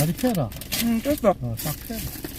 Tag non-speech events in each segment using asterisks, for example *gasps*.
다리 펴라. 응, 꼈어. 어, 싹 펴라.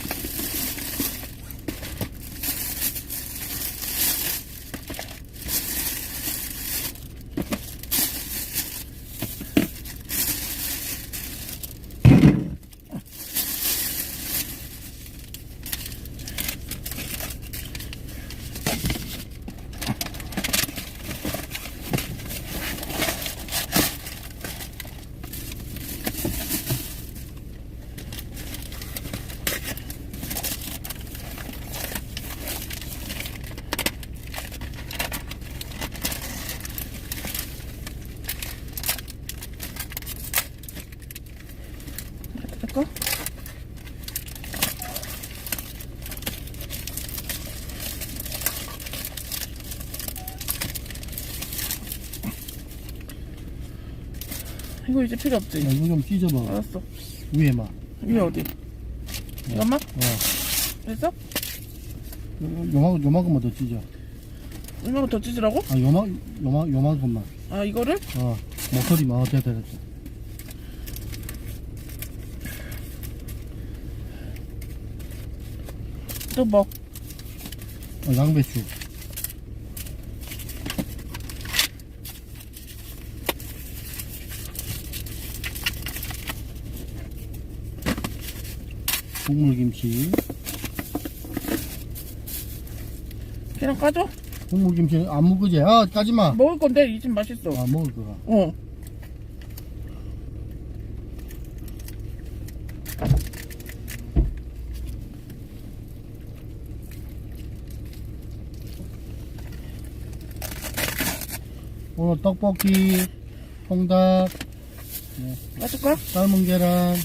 이거 이제 필요 없지? 야, 이거 좀 찢어봐. 알았어. 위에만. 위에 어디? 이것만? 어. 됐어? 요- 요만, 요만큼만 더 찢어. 이만큼 더 찢으라고? 아, 요만, 요만, 요만큼만. 아, 이거를? 어. 목소리만. 어, 됐다, 됐다. 또 뭐? 어, 양배추. 국물김치. 그냥 까줘? 국물김치 안 먹으지? 아, 까지마. 먹을 건데 이 집 맛있어. 아, 먹을 거가. 어. 오늘 떡볶이, 통닭, 까줄까? 삶은 계란.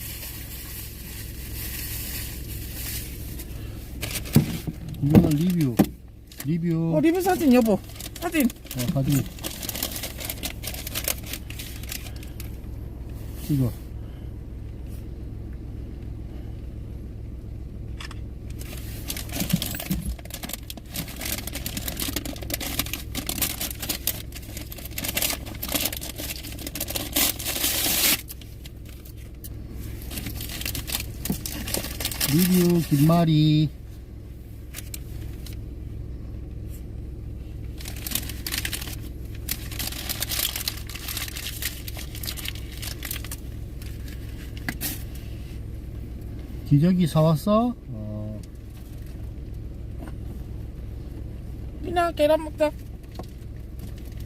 이거는 리뷰. 리뷰. 어, 리뷰 사진 여보. 사진. 어, 가지. 찍어. 리뷰 김말이 기저귀 사왔어? 어, 미나 계란 먹자.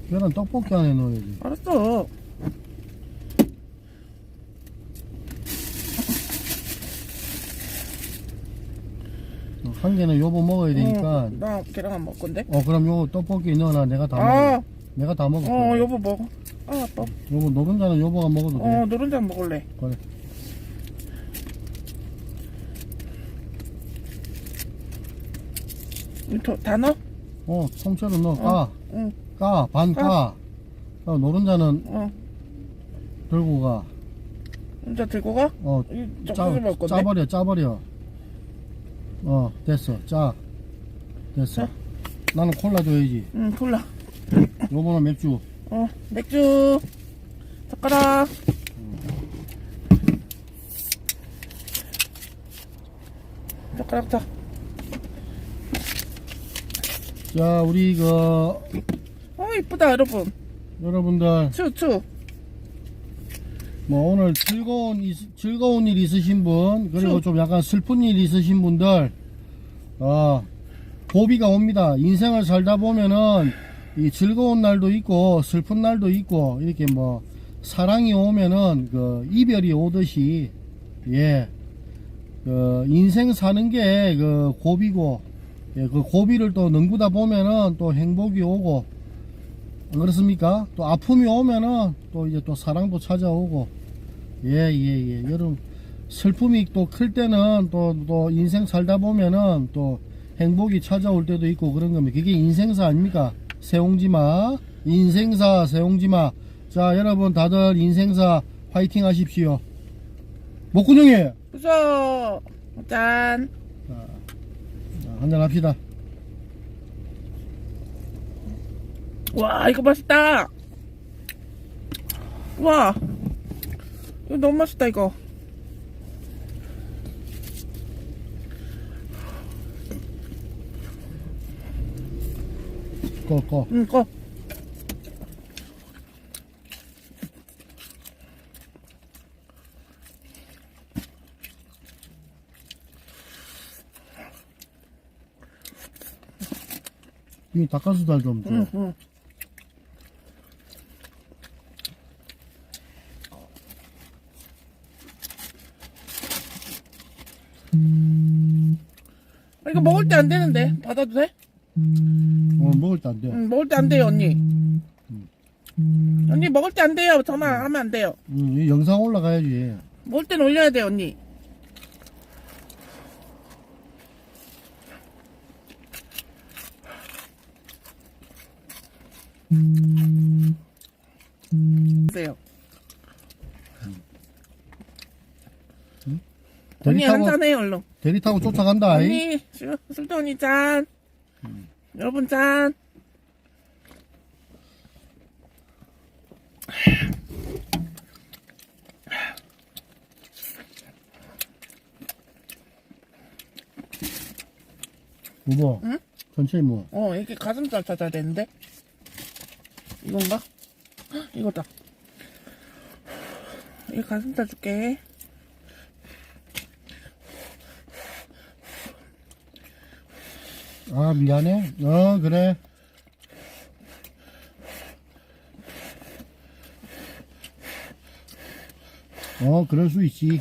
계란 떡볶이 안에 넣어야지. 알았어. 어, 한 개는 요거 먹어야 되니까. 어, 나 계란 안 먹을 건데. 어, 그럼 요거 떡볶이 넣어놔. 내가 다 아, 먹어. 내가 다 먹을 어, 거야. 여보 먹어. 아, 아빠. 요거 노른자는 요거가 먹어도 돼. 어, 노른자 먹을래. 그래. 이거 다 넣어? 어, 통째로 넣어. 어. 까. 응. 까. 반 까. 어, 노른자는 어. 들고 가. 노른자 들고 가? 어, 이 짜, 적당히 먹을 건데. 짜버려, 짜버려. 어, 됐어. 짜. 됐어. 자. 나는 콜라 줘야지. 응, 콜라. 요거는 맥주. 어, 맥주. 젓가락. 젓가락 자. 자, 우리 그, 어, 이쁘다, 여러분. 여러분들, 추, 추. 뭐 오늘 즐거운, 있- 즐거운 일 있으신 분, 그리고 쭉. 좀 약간 슬픈 일 있으신 분들, 어, 고비가 옵니다. 인생을 살다 보면은, 이 즐거운 날도 있고, 슬픈 날도 있고, 이렇게 뭐, 사랑이 오면은, 그, 이별이 오듯이, 예, 그, 인생 사는 게, 그, 고비고, 예, 그 고비를 또 넘구다 보면은 또 행복이 오고, 안 그렇습니까? 또 아픔이 오면은 또 이제 또 사랑도 찾아오고, 예, 예, 예. 여러분, 슬픔이 또 클 때는 또, 또 인생 살다 보면은 또 행복이 찾아올 때도 있고 그런 겁니다. 그게 인생사 아닙니까? 세옹지마. 인생사, 세옹지마. 자, 여러분 다들 인생사 화이팅 하십시오. 목구녕이! 웃어. 짠. 한잔합시다. 와 이거 맛있다. 와 이거 너무 맛있다 이거. 꺼꺼. 응꺼. 이 닭가슴살 좀 줘. 응, 응. 아, 이거 먹을 때 안 되는데 받아도 돼? 어, 먹을 때 안 돼. 응, 먹을 때 안 돼요 언니. 언니 먹을 때 안 돼요. 전화하면 안 돼요. 음, 이 영상 올라가야지. 먹을 땐 올려야 돼 언니. 세요. 언니 대리 타고, 한잔해 얼른. 대리 타고 쫓아간다. 아이. 언니 술- 술도 언니 짠. 여러분 짠. 뭐, 응? 천천히 뭐. 어 이렇게 가슴살 찾아야 되는데 이건가? 헉, *gasps* 이거다. 이 가슴살 줄게. 아, 미안해. 어, 그래. 어, 그럴 수 있지.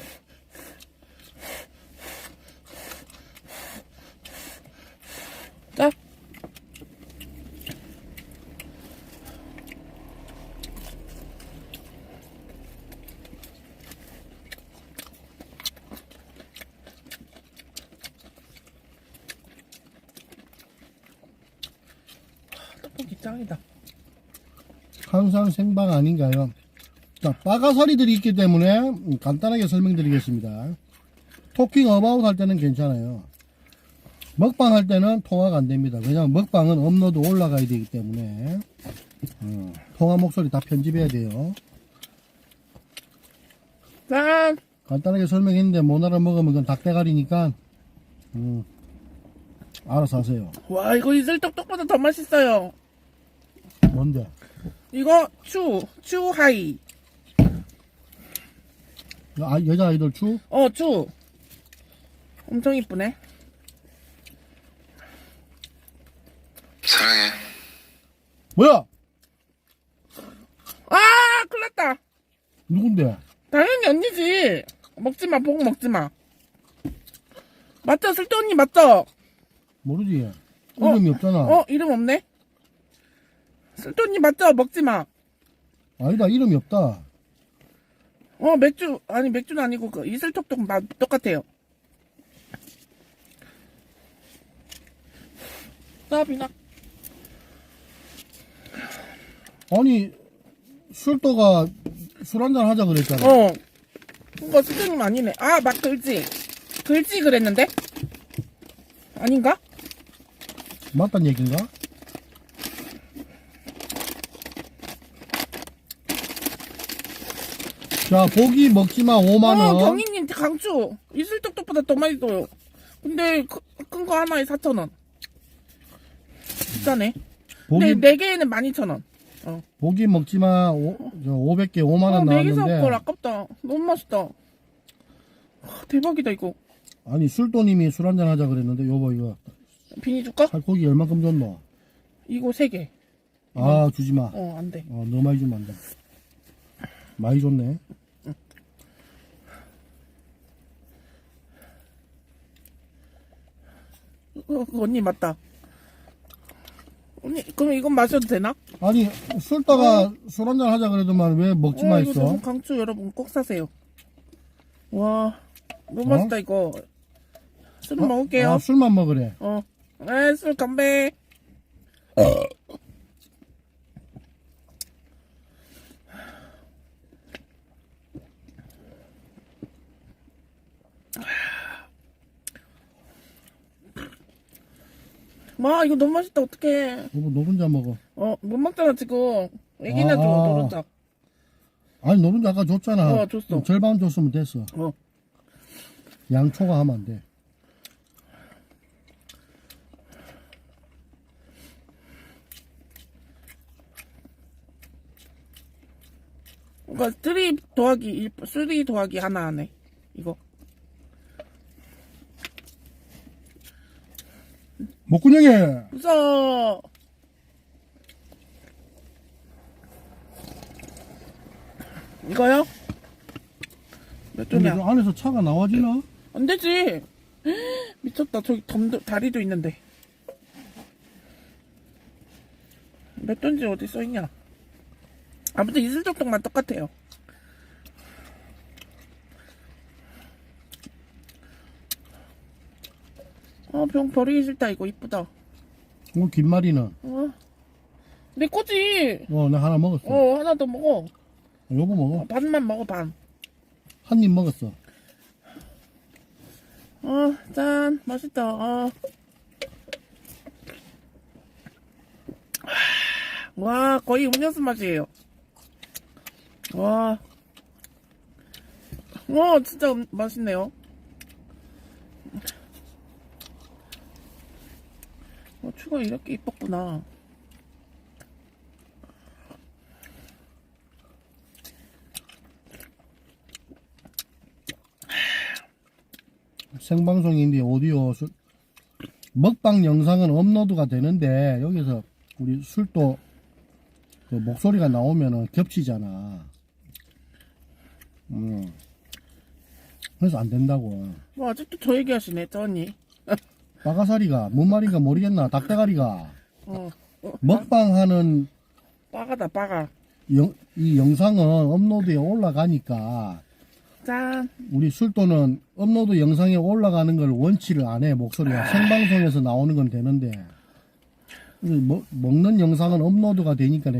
항상 생방 아닌가요? 자, 빠가사리들이 있기 때문에 음, 간단하게 설명드리겠습니다. 토킹 어바웃 할 때는 괜찮아요. 먹방 할 때는 통화가 안 됩니다. 왜냐면 먹방은 업로드 올라가야 되기 때문에 어, 통화 목소리 다 편집해야 돼요. 짠! 간단하게 설명했는데 못 알아먹으면 그건 닭대가리니까 음, 알아서 하세요. 와, 이거 이슬떡떡보다 더 맛있어요. 뭔데? 이거 추, 추하이. 아, 여자 아이돌 추? 어, 추. 엄청 이쁘네. 사랑해. 뭐야? 아, 큰일 났다. 누군데? 당연히 언니지. 먹지 마, 보고 먹지 마. 맞죠? 쓸데 언니 맞죠? 모르지. 이름이 없잖아. 어, 이름 없네? 언니 맞죠? 먹지 마. 아니다, 이름이 없다. 어, 맥주, 아니, 맥주는 아니고, 그, 이슬톡톡 맛 똑같아요. 나, 비나. 아니, 술도가 술 한잔 하자 그랬잖아. 어. 이거 수준님 아니네. 아, 막 글지. 글지 그랬는데? 아닌가? 맞단 얘긴가? 자, 고기 먹지마 5만원. 어, 경희님 강추. 이슬톡톡보다 더 맛있어요. 근데, 큰 거 하나에 4,000원. 비싸네. 고기, 근데 4개에는 12,000원. 어. 고기 먹지마 오, 저 500개 5만원 아, 4개 사올 걸 나왔는데. 아깝다. 너무 맛있다. 와, 대박이다, 이거. 아니, 술도님이 술 한잔 하자 그랬는데, 여보, 이거. 비니 줄까? 살코기 얼만큼 줬노? 이거 3개. 아, 주지마. 어, 안 돼. 어, 너무 많이 주면 안 돼. 많이 줬네. 어, 그 언니 맞다. 언니, 그럼 이건 마셔도 되나? 아니, 술다가 술 한잔 하자 그래도만 왜 먹지마 어, 이거? 너무 강추 여러분 꼭 사세요. 와, 너무 어? 맛있다 이거. 술 먹을게요. 아, 술만 먹으래. 어, 에, 술 건배. 마 이거 너무 맛있다 어떡해. 여보 노른자 먹어. 어못 어, 먹잖아 지금. 애기나 줘 아. 노른자. 아니 노른자 아까 줬잖아. 어, 줬어. 절반 줬으면 됐어. 어. 양초가 하면 안돼. 그러니까 3 더하기 1 3 더하기 하나 하네 이거. 목구멍에 무서워. 이거요? 몇 근데 점이야? 저 안에서 차가 나와지나? 안 되지. *gasps* 미쳤다. 저기 덤도, 다리도 있는데. 몇 돈지 어디 써있냐? 아무튼 이슬적동만 똑같아요. 어, 병 버리기 싫다. 이거 이쁘다. 어, 김말이는 어. 내 거지. 어, 나 하나 먹었어. 어, 하나 더 먹어. 여보 먹어. 반만 먹어, 반. 한 입 먹었어. 어, 짠. 맛있다. 어. 와, 거의 음료수 맛이에요. 와. 와, 진짜 음- 맛있네요. 어, 추가 이렇게 이뻤구나. 생방송인데 오디오 술- 먹방 영상은 업로드가 되는데 여기서 우리 술도 그 목소리가 나오면은 겹치잖아. 음. 그래서 안 된다고. 뭐, 아직도 저 얘기하시네, 저 언니. *laughs* 빠가사리가 뭔 말인가 모르겠나 닭대가리가 어, 어, 먹방하는 빠가다, 빠가. 영- 이 영상은 업로드에 올라가니까 짠. 우리 술도는 업로드 영상에 올라가는 걸 원치를 안 해. 목소리가 생방송에서 나오는 건 되는데 먹, 먹는 영상은 업로드가 되니까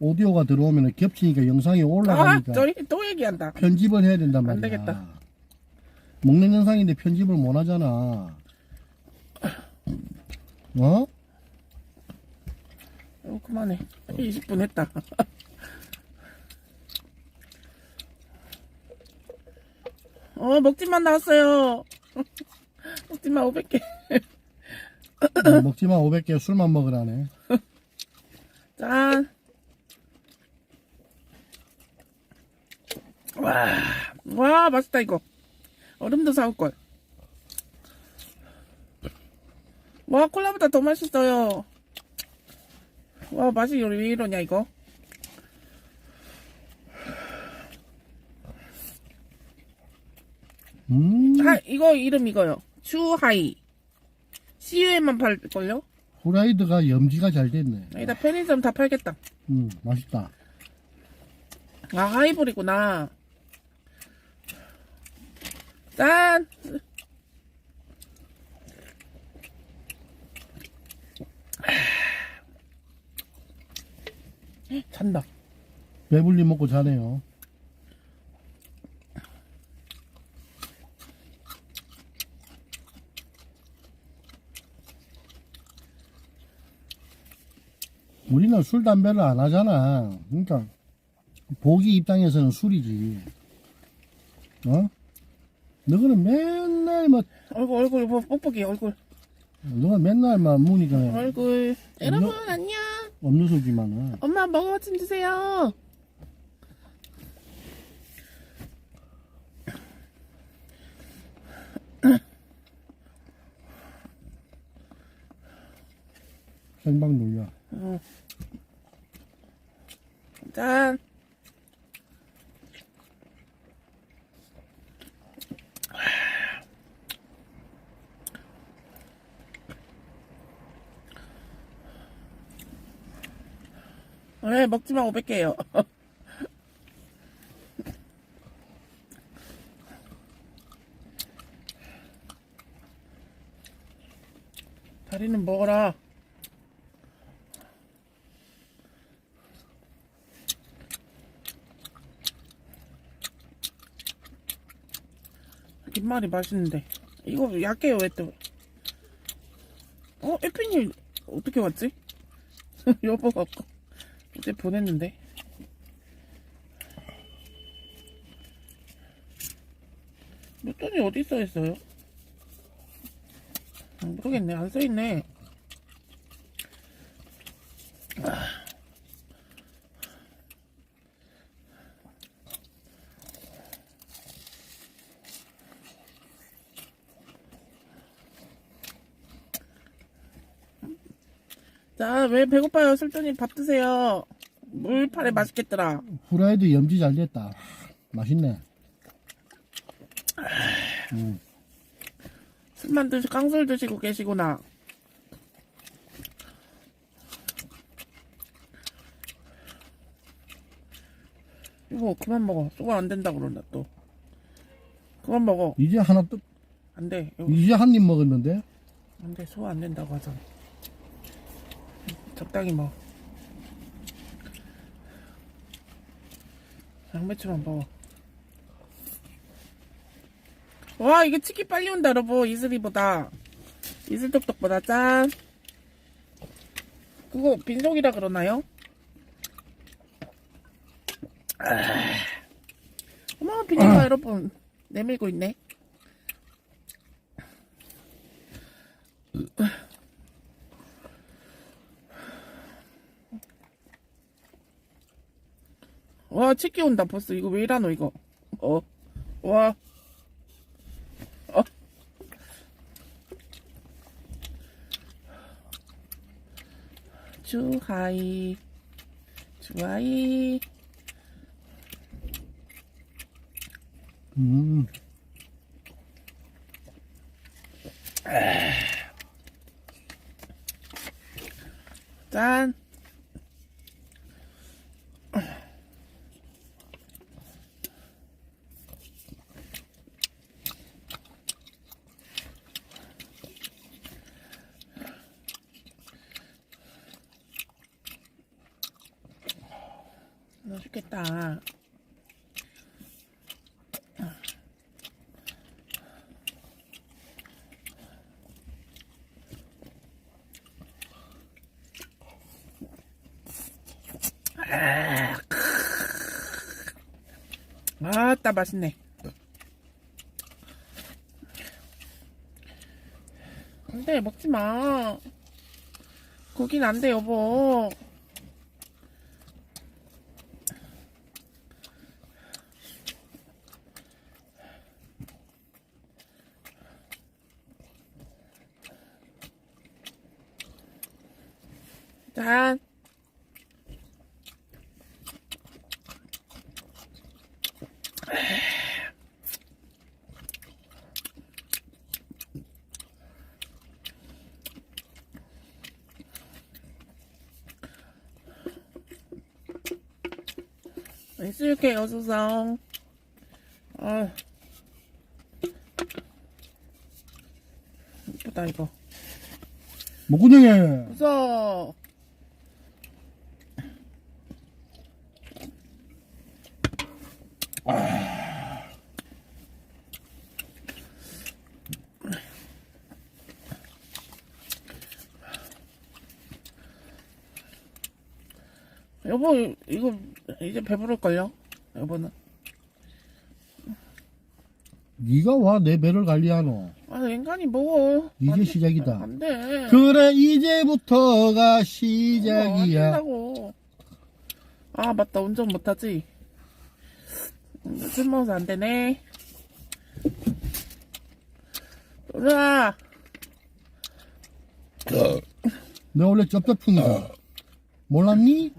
오디오가 들어오면 겹치니까 영상이 아, 올라가니까 저또 얘기한다. 편집을 해야 된단 말이야. 안 되겠다. 먹는 영상인데 편집을 못 하잖아. 어? 어, 그만해. 20분 했다. *laughs* 어, 먹지만 나왔어요. *laughs* 먹지만 500개. 어, 먹지마 500개 술만 먹으라네. 짠. 와, 와, 맛있다, 이거. 얼음도 사올걸. 와, 콜라보다 더 맛있어요. 와, 맛이 왜 이러냐, 이거. 음, 하, 이거 이름 이거요. 추하이. CU에만 팔걸요? 후라이드가 염지가 잘 됐네. 여기다 편의점 다 팔겠다. 음, 맛있다. 아, 하이볼이구나. 짠! 잔다. 배불리 먹고 자네요. 우리는 술, 담배를 안 하잖아. 그러니까, 보기 입장에서는 술이지. 어? 너는 맨날 뭐, 얼굴, 얼굴, 뭐, 뽁뽁이, 얼굴. 너가 맨날 막 무니까 얼굴. 여러분, 안녕. 음료수기만은. 엄마 먹어 좀 주세요. 생방 놀려. 짠. 네, 먹지만 500개예요. *laughs* 다리는 먹어라. 김말이 맛있는데. 이거 약해요, 왜 또. 어, 에피님, 어떻게 왔지? *laughs* 여보가 아 까 어제 보냈는데. 몇 돈이 어디 써 있어요? 아, 모르겠네, 안 써 있네. 자, 왜 배고파요? 술돈님 밥 드세요. 물파래 맛있겠더라. 후라이드 염지 잘 됐다. 맛있네. 술만 드시, 깡술 드시고 계시구나. 이거 그만 먹어. 소화 안 된다 그런다 또. 그만 먹어. 이제 하나 또, 안 돼. 이거 이제 한 입 먹었는데? 안 돼. 소화 안 된다고 하잖아. 적당히 먹어. 양배추만 먹어. 와, 이게 치킨 빨리 온다, 여러분. 이슬이보다. 이슬떡떡보다 짠. 그거 빈속이라 그러나요? 아. 어머, 비닐가 여러분. 내밀고 있네. 치킨 온다, 벌써. 이거 왜 이러노, 이거. 어. 와. 어. 주하이. 주하이. 음. 짠. 맛있겠다. 아따 맛있네. 안돼 먹지 마. 거긴 안돼 여보. 짠. 있을게 어서서 아 이쁘다 이거. 목구멍에. 웃어 여보 이거 이제 배부를걸요 여보는 네가 와 내 배를 관리하노. 아 인간이 먹어 이제 안 돼. 시작이다. 안돼 그래 이제부터가 시작이야. 한다고. 아 맞다 운전 못하지. 음, 술 먹어서 안 되네. 놀아. 내 원래 쩝쩝충이다. 몰랐니?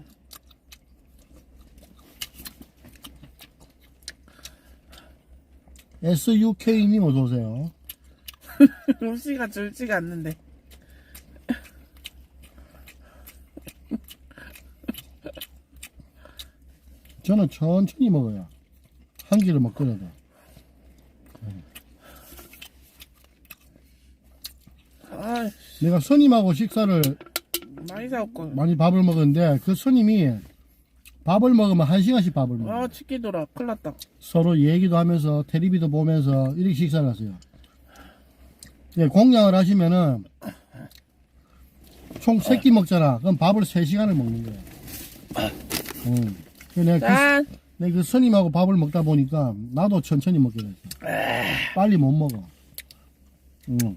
SUK님 어서오세요. *laughs* 음식가 줄지가 않는데. *laughs* 저는 천천히 먹어요. 한 끼를 먹더라도. 아 내가 스님하고 식사를 많이 사올 걸. 많이 밥을 먹었는데 그 스님이 밥을 먹으면 한 시간씩 밥을 먹어요. 아 치키돌아 큰일 났다. 서로 얘기도 하면서 텔레비도 보면서 이렇게 식사를 하세요. 예, 공양을 하시면은 총 세 끼 먹잖아. 그럼 밥을 세시간을 먹는 거예요. 응. 그래서 내가 그, 짠. 내가 그 스님하고 밥을 먹다 보니까 나도 천천히 먹게 됐어. 빨리 못 먹어. 응.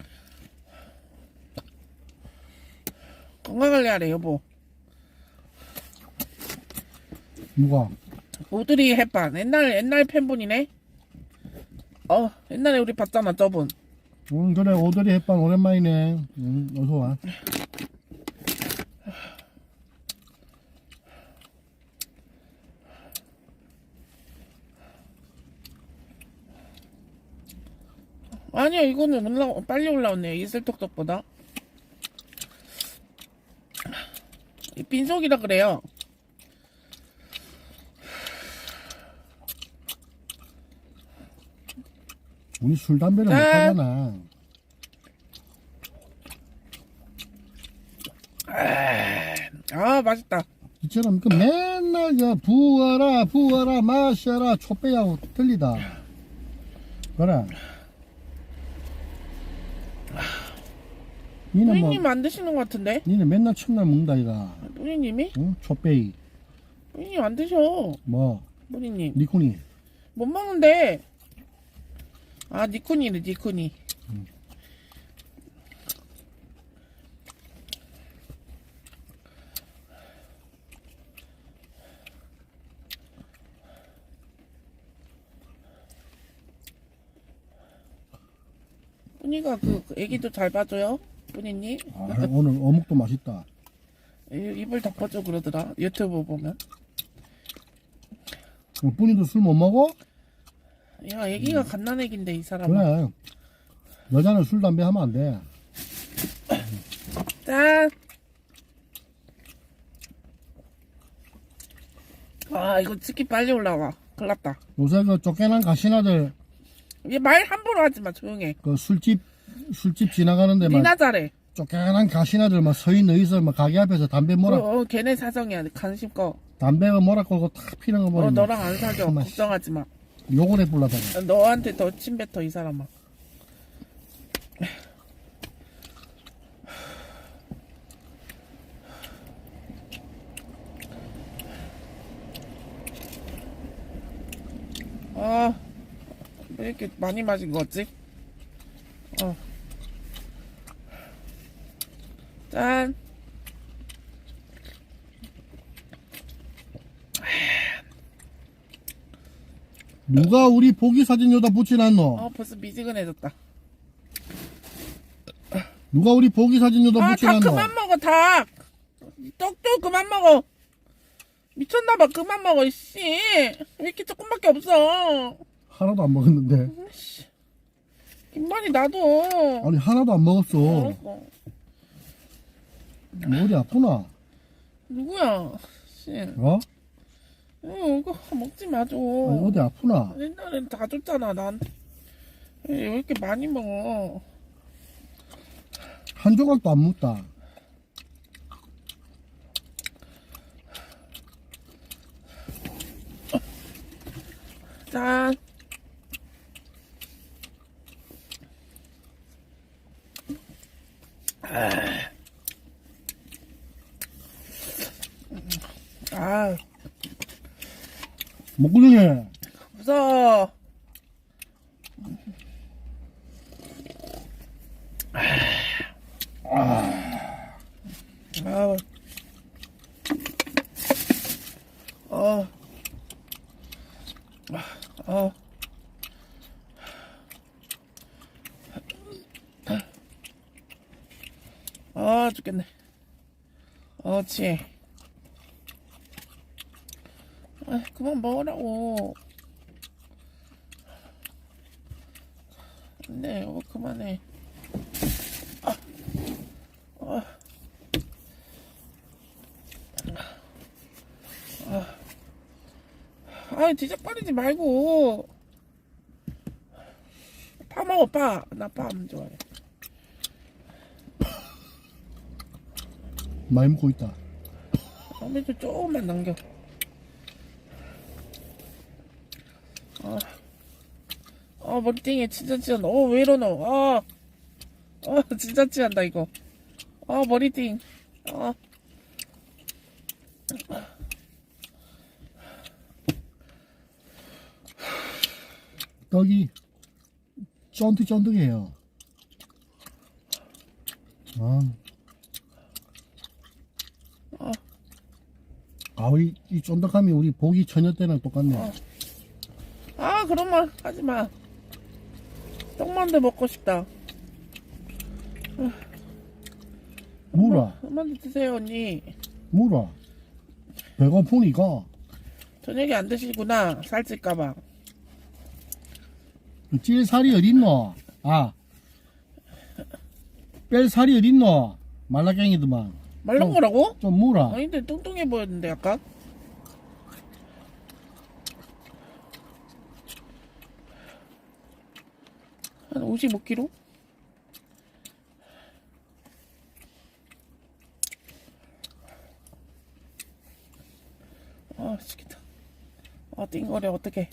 건강 관리하래 여보. 누가? 오드리 헵반 옛날 옛날 팬분이네. 어 옛날에 우리 봤잖아 저분. 응 그래 오드리 햇반 오랜만이네. 응 어서 와. 아니야 이거는 올라 빨리 올라왔네 이슬톡톡보다 빈속이라 그래요 우리 술 담배를 못 짠. 하잖아. 아, 맛있다. 이처럼 그 맨날 그 부어라 부어라 마셔라 촛배하고 틀리다. 그래. 니는 뭐 뿌리님 안 드시는 것 같은데? 니는 맨날 첫날 먹는다 이가. 뿌리님이? 응? 촛배이 뿌리님 안 드셔. 뭐 뿌리님. 니코니. 못 먹는데. 아, 니코니네, 니코니. 뿌니가 그, 그 애기도 잘 봐줘요? 뿌니님? 아, 오늘 어묵도 맛있다. 이- 입을 덮어줘 그러더라. 유튜브 보면. 뿐이도 술 못 먹어? 야, 애기가 갓난애기인데, 이 사람은. 그래. 여자는 술 담배 하면 안 돼. 짠! 아, 이거 치킨 빨리 올라와. 큰일 났다. 요새 그 쫓겨난 가시나들 얘 말 함부로 하지 마, 조용해. 그 술집 술집 지나가는데 막 니나 잘해. 쫓겨난 가시나들 막 서인 어디서 막 가게 앞에서 담배 뭐라 어, 어, 걔네 사정이야. 관심 꺼. 담배가 뭐라 걸고 탁 피는 거 어, 보면 너랑 안 사겨. 정말 걱정하지 마. 욕을 해 불러다가 너한테 더 침뱉어, 이 사람아. 아, 왜 이렇게 많이 마신 거지? 어. 짠. 누가 우리 보기 사진 여다 붙여놨노? 어, 벌써 미지근해졌다. 누가 우리 보기 사진 여다 아, 닭 붙여놨노? 그만 먹어, 닭! 떡도 그만 먹어! 미쳤나봐, 그만 먹어, 씨! 왜 이렇게 조금밖에 없어? 하나도 안 먹었는데 입만이 나도. 아니 하나도 안 먹었어 알았어. 뭐 어디 아프나? 누구야? 씨. 어? 어, 이거 먹지 마, 좀. 아니 어디 아프나? 옛날엔 다 줬잖아, 난. 왜 이렇게 많이 먹어? 한 조각도 안 묻다 짠. 아, 목구멍에 무서워. 아, 어, 어, 아, 죽겠네. 어치. 먹으라고. 네, 이거 그만해. 아, 아, 아, 아, 뒤적거리지 말고. 파 먹어, 파. 나파 안 좋아해. 많이 먹고 있다 어미도 조금만 남겨. 어, 머리띵에 진짜 찌한다. 어, 왜 이러노? 어, 어, *laughs* 진짜 찌한다, 이거. 어, 머리띵. 어. 떡이 쫀득쫀득해요 아. 어. 아, 우리, 이 쫀득함이 우리 보기 처녀 때랑 똑같네. 어. 아, 그런 말 하지 마. 떡만두 먹고 싶다. 물어, 떡만두 드세요, 언니. 물어. 배고프니까, 저녁에 안 드시구나. 살찔까봐. 그 찔살이 어딨노? 아. 뺄 살이 어딨노? 말라깽이더만. 말른 어. 거라고? 좀 무라. 아닌데 뚱뚱해 보였는데 약간 한 55kg? 아 미치겠다. 아 띵거려. 어떡해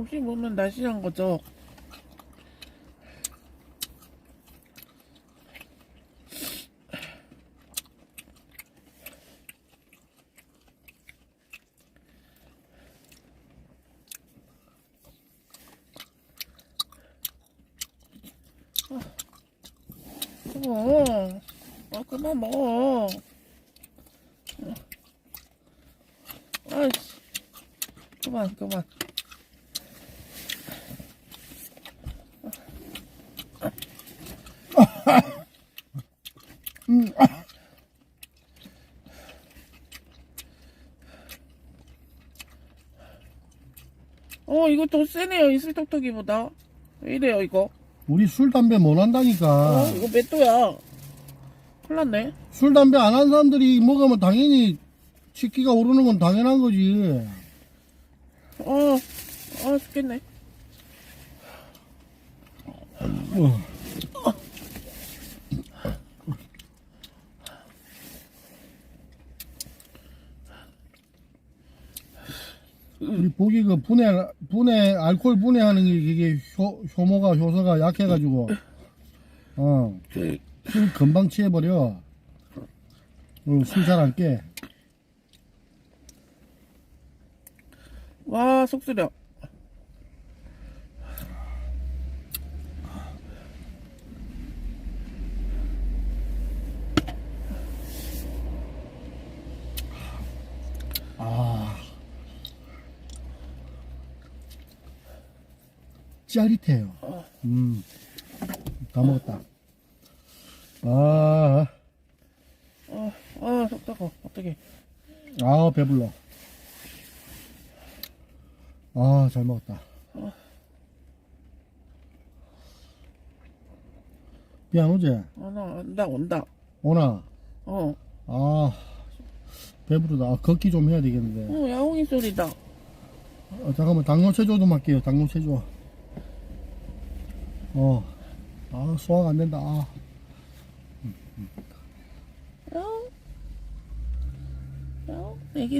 어. 혹시 보면 날씬한 거죠? 어, 아 그만 먹어. 아이씨, 그만 그만. 어 이거 더 세네요 이슬톡톡이보다. 왜 이래요 이거? 우리 술, 담배 못 한다니까. 어 이거 몇 도야? 큰일 났네. 술, 담배 안 한 사람들이 먹으면 당연히 치기가 오르는 건 당연한 거지. 어, 아 죽겠네. 어. 우리 보기 그 분해, 분해, 알코올 분해하는 게 이게 효, 효모가, 효소가 약해가지고, 어, 술 금방 취해버려. 어, 술잘안 깨. 와 속쓰려. 짜릿해요. 음. 다 먹었다. 아, 아, 아 속다고 어떻게? 아, 배불러. 아, 잘 먹었다. 비 안 오지? 아나 나 온다. 오나? 어, 아, 배부르다. 아, 걷기 좀 해야 되겠는데. 어 야옹이 소리다. 어, 잠깐만, 당뇨 체조 좀 할게요. 당뇨 체조. 어. 아, 소화가 안 된다. 아. 야옹, 야옹, 애기 소.